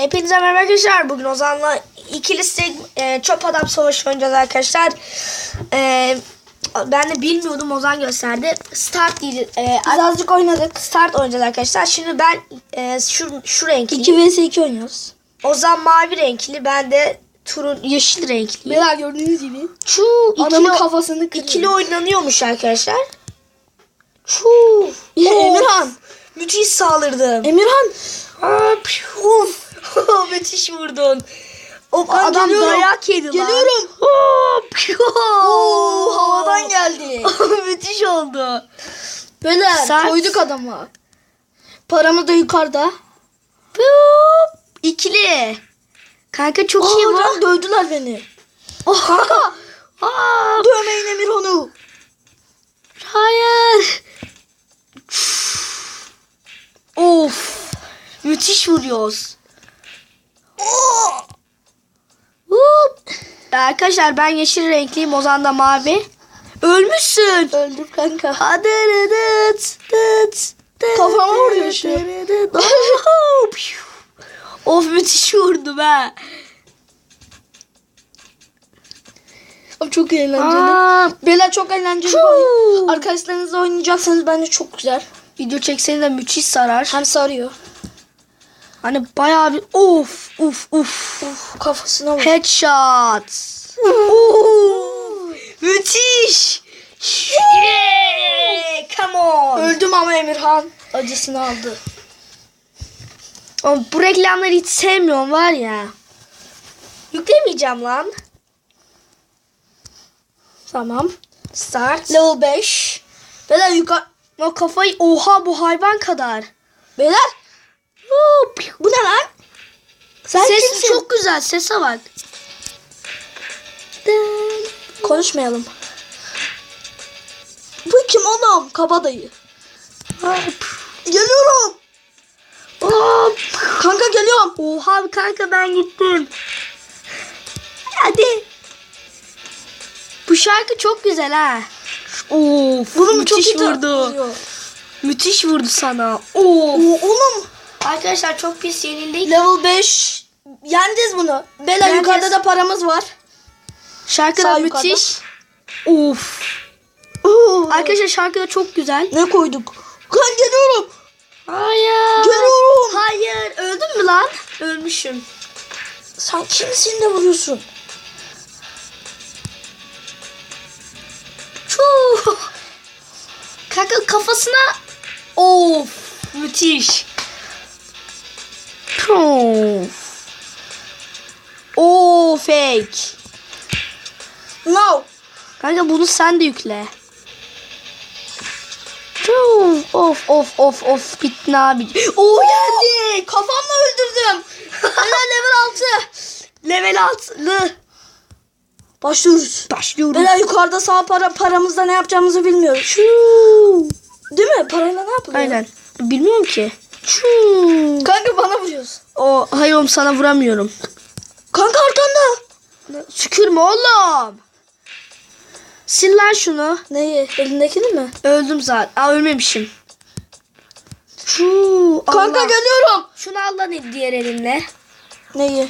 Hepinize merhaba arkadaşlar. Bugün Ozan'la ikili e, çöp adam savaşı oynayacağız arkadaşlar. E, ben de bilmiyordum Ozan gösterdi. Start değil. E, azıcık oynadık. Start oynayacağız arkadaşlar. Şimdi ben e, şu, şu renkli. 2 vs 2 oynuyoruz. Ozan mavi renkli. Ben de turun yeşil renkli. Beyler gördüğünüz gibi Şu adamın ikili, kafasını kırıyor. ikili oynanıyormuş arkadaşlar. Şu. Of, Emirhan. Müthiş saldırdım. Emirhan. Aa, Uf. Müthiş vurdun. O Ben adam geliyorum. dayak yedi lan. Geliyorum. Hop. Oo, havadan geldi. Müthiş oldu. Beyler Sert. koyduk adama. Paramız da yukarıda. Hop. İkili. Kanka çok iyi Aa, bu. lan dövdüler beni. Oh, kanka. Aa, Dövmeyin Emirhan'ı. hayır. Of. Müthiş vuruyoruz. Arkadaşlar ben yeşil renkliyim. Ozan da mavi. Ölmüşsün. Öldüm kanka. Hadi dıt dıt dıt Kafama vuruyor şu. of müthiş vurdu be. Abi çok eğlenceli. Beyler çok eğlenceli. Arkadaşlarınızla oynayacaksanız bence çok güzel. video çekseniz de müthiş sarar. Hem sarıyor. Hani bayağı bir of uf uf. Uf, kafasına vur. Headshot. Müthiş. Yeah, come on. Öldüm ama Emirhan acısını aldı. Ama bu reklamları hiç sevmiyorum var ya. Yüklemeyeceğim lan. Tamam. Start. Level 5. Beyler yukarı. O kafayı oha bu hayvan kadar. Beyler. Bu ne lan? Sen Ses kimsin? çok güzel sese bak. Konuşmayalım. Bu kim oğlum? Kabadayı. Geliyorum. Hop. Kanka geliyorum. Oha kanka ben gittim. Hadi. Bu şarkı çok güzel ha. Of, Bunu mu müthiş çok iyi vurdu. vuruyor. Müthiş vurdu sana. Of. Oo, oğlum. Arkadaşlar çok pis yenildik. Level 5. Yeneceğiz bunu. Beyler Yeneceğiz. yukarıda da paramız var. Şarkı Sağ da yukarıda. müthiş. Of. Oo. Arkadaşlar şarkı da çok güzel. Ne koyduk? Kan geliyorum. Hayır. Geliyorum. Hayır. Öldün mü lan? Ölmüşüm. Sen kimsin de vuruyorsun? Çuu. Kanka kafasına. Of. Müthiş. Of. Oo fake. No. Kanka bunu sen de yükle. Çuu. Of of of of bittin abi. Oo geldi. Kafamla öldürdüm. Level 6. Level 6'lı. Başlıyoruz. Başlıyoruz. Beyler yukarıda sağ para paramızda ne yapacağımızı bilmiyoruz. Çuu. Değil mi? Parayla ne yapılıyor? Aynen. Bilmiyorum ki. Çuu. Kanka bana vuruyorsun. O hayır oğlum sana vuramıyorum. Kanka arkanda. Tükürme oğlum. Sil lan şunu. Neyi? Elindekini mi? Öldüm zaten. Aa ölmemişim. Çuu. Kanka Allah. geliyorum. Şunu al lan diğer elinle. Neyi?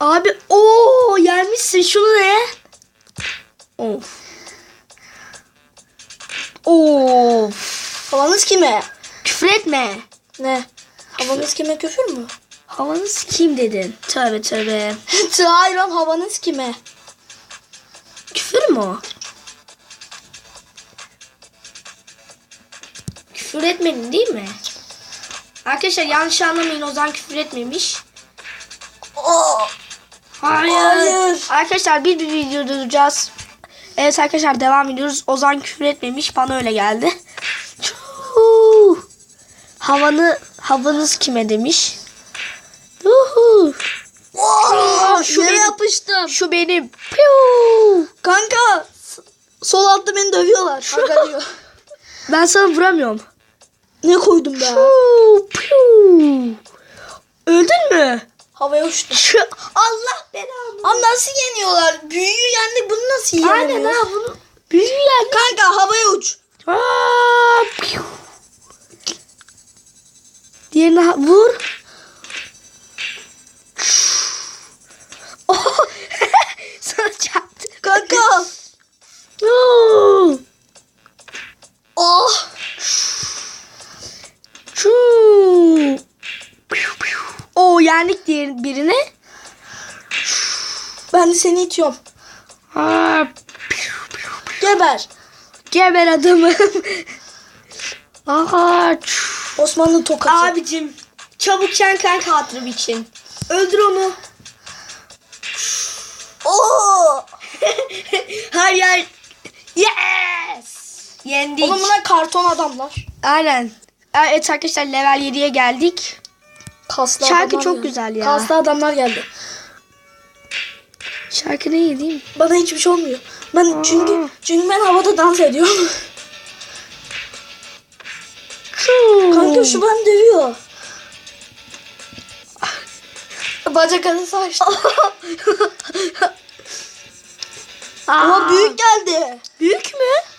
Abi o yermişsin şunu ne? Of. Of. Havanız kime? Küfür etme. Ne? Havanız kime küfür mü? Havanız kim dedin? Tövbe tövbe. Hayır lan havanız kime? Küfür mü o? Küfür etmedin değil mi? Arkadaşlar yanlış anlamayın Ozan küfür etmemiş. Oo. Hayır. Hayır. Arkadaşlar bir bir video duracağız. Evet arkadaşlar devam ediyoruz. Ozan küfür etmemiş. Bana öyle geldi. Çuu. Havanı havanız kime demiş? Uhu. Oo, şu benim. yapıştım. Şu benim. Piu. Kanka sol altta beni dövüyorlar. Kanka diyor. Ben sana vuramıyorum. ne koydum ben? Piu, piu. Öldün mü? Havaya uçtum. Şu Allah belanı. Ama nasıl yeniyorlar? Büyüyü yendik bunu nasıl Aynen yenemeyiz? ha bunu. Büyüyen. Kanka havaya uç. Aa, piu. Diğerine vur. Oh. Sana çarptı. Kanka. No. Oh. Çu. O yendik diğer birine. Ben de seni itiyorum. Ha. Geber. Geber adamım. Aha. Çu. Osmanlı tokatı. Abicim çabuk yen kanka hatırım için. Öldür onu. Oo. Her yer. Yes. Yendik. Oğlum bunlar karton adamlar. Aynen. Evet arkadaşlar level 7'ye geldik. Kaslı Şarkı çok geldi. güzel ya. Kaslı adamlar geldi. Şarkı ne değil mi? Bana hiçbir şey olmuyor. Ben çünkü çünkü ben havada dans ediyorum. Şu beni dövüyor. Bacak arası açtı. Ama büyük geldi. Büyük mü?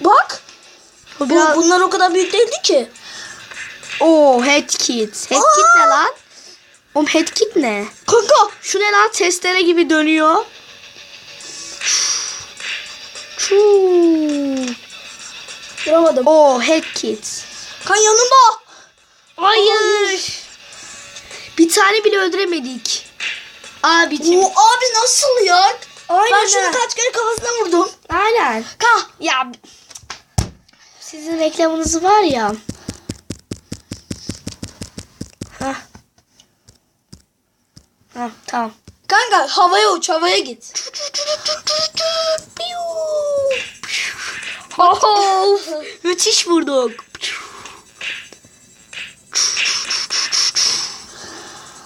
Bak. Bu biraz... bunlar o kadar büyük değildi ki. Oo head kit. Head kit ne lan? Oğlum head kit ne? Kanka. Şu ne lan testere gibi dönüyor. Vuramadım. Oo head kit. Kan yanında. Hayır. Bir tane bile öldüremedik. Abicim. Oo, abi nasıl ya? Aynen. Ben şunu kaç kere kafasına vurdum. Aynen. Kah. Ya sizin reklamınız var ya. Hah. Hah tamam. Kanka havaya uç havaya git. Oh, müthiş vurduk.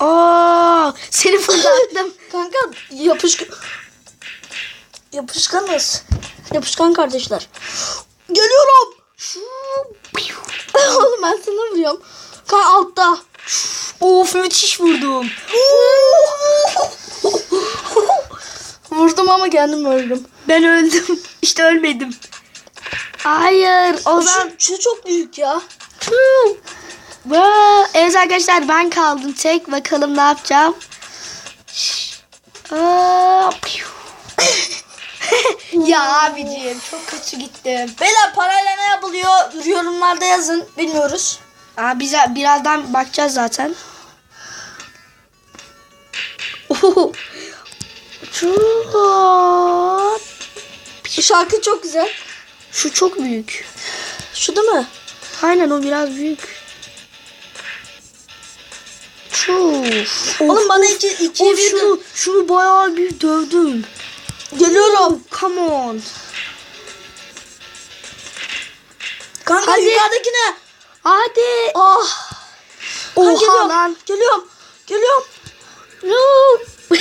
Aa, seni fırlattım. Kanka yapışkan. Yapışkanız. Yapışkan kardeşler. Geliyorum. Oğlum ben sana vuruyorum. Kan altta. of müthiş vurdum. Vurdum ama kendim öldüm. Ben öldüm. İşte ölmedim. Hayır. O zaman Şu, şu çok büyük ya. Vaa, Evet arkadaşlar ben kaldım tek. Bakalım ne yapacağım. Aa, ya abicim çok kötü gittim. Beyler parayla ne yapılıyor? Yorumlarda yazın. Bilmiyoruz. Aa, bize birazdan bakacağız zaten. Oho. Çok- Şarkı çok güzel. Şu çok büyük. Şu değil mi? Aynen o biraz büyük. Çok. Oğlum bana iki, ikiye Of, bir şunu, şunu bayağı bir dövdüm. Geliyorum. Come on. Kanka Hadi. yukarıdaki ne? Hadi. Ah. Oha geliyorum. lan. Geliyorum. Geliyorum. No.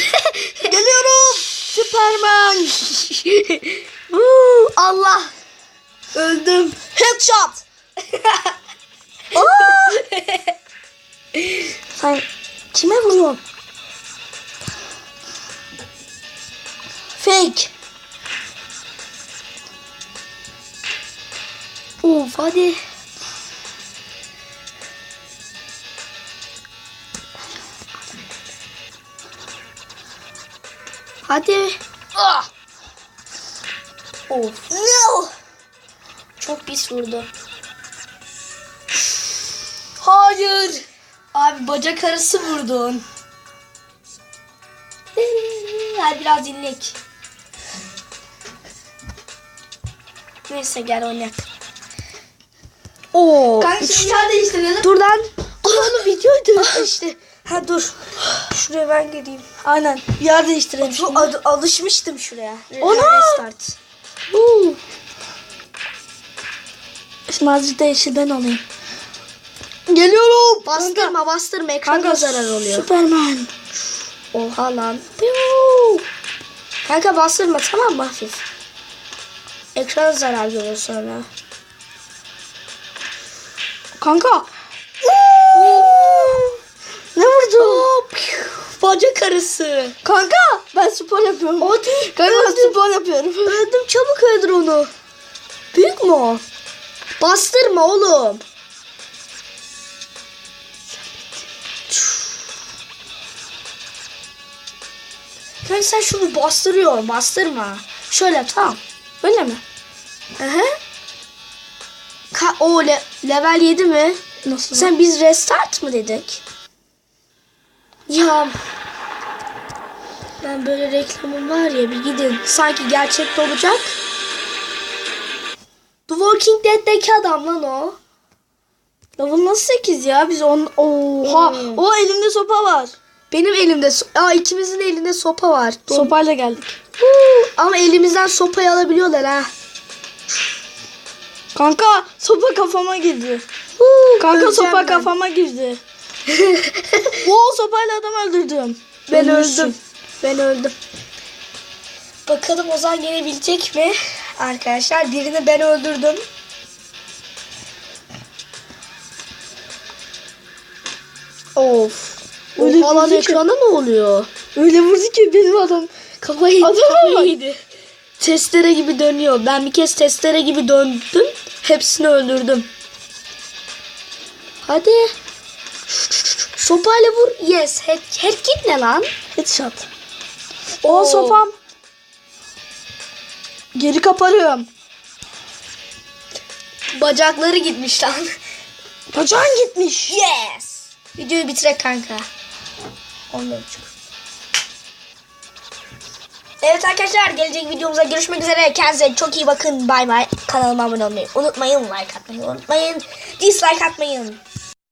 Geliyorum. Süperman. Allah. Öldüm. Headshot. Aa! Sen kime vuruyorsun? Fake. Of hadi. Hadi. Ah. Of. No. Çok pis vurdu. Hayır. Abi bacak arası vurdun. Hadi biraz dinlek. Neyse gel oynak. Oo. Kanka şimdi yer değiştirelim. Dur lan. Oğlum videoydu işte. Ha dur. Şuraya ben geleyim. Aynen. Yer değiştirelim. Çok şimdi. ad- alışmıştım şuraya. Ona! Restart. Huu. Şimdi azıcık da yeşilden alayım. Geliyorum. Bastırma bastırma ekrana Kanka zarar oluyor. Süperman. Oha lan. Piu. Kanka bastırma tamam mı hafif? Ekran zarar görüyor sonra. Kanka. ne vurdu? Bacak arası. Kanka ben spor yapıyorum. Değil. Kanka ben Öldüm. spor yapıyorum. Öldüm çabuk öldür onu. Büyük mü o? Bastırma oğlum. Kanka sen şunu bastırıyorsun bastırma. Şöyle tamam. Öyle mi? Aha. Ka o le- level 7 mi? Nasıl? Sen biz restart mı dedik? Ya ben böyle reklamım var ya bir gidin. Sanki gerçekte olacak. The Walking Dead'deki adam lan o. Level nasıl 8 ya? Biz on... Oha. Hmm. O elimde sopa var. Benim elimde, aa ikimizin elinde sopa var. Sopayla geldik. Huu, Ama elimizden sopayı alabiliyorlar ha. Kanka sopa kafama girdi. Huu, Kanka sopa ben. kafama girdi. Oo sopayla adam öldürdüm. Ben Ölmüşsün. öldüm. Ben öldüm. Bakalım Ozan gelebilecek mi? Arkadaşlar birini ben öldürdüm. Of. Öyle falan vurdu ki, ekrana ne oluyor? öyle vurdu ki benim adam. Kafayı. Adama kafayı bak. yedi. Testere gibi dönüyor. Ben bir kez testere gibi döndüm. Hepsini öldürdüm. Hadi. Sopayla vur. Yes. Head, head kick ne lan? Headshot. O Oo. sopam. Geri kaparım. Bacakları gitmiş lan. Bacağın gitmiş. Yes. Videoyu bitirek kanka. 14 Evet arkadaşlar gelecek videomuza görüşmek üzere. Kendinize çok iyi bakın. Bay bay. Kanalıma abone olmayı unutmayın. Like atmayı unutmayın. Dislike atmayın.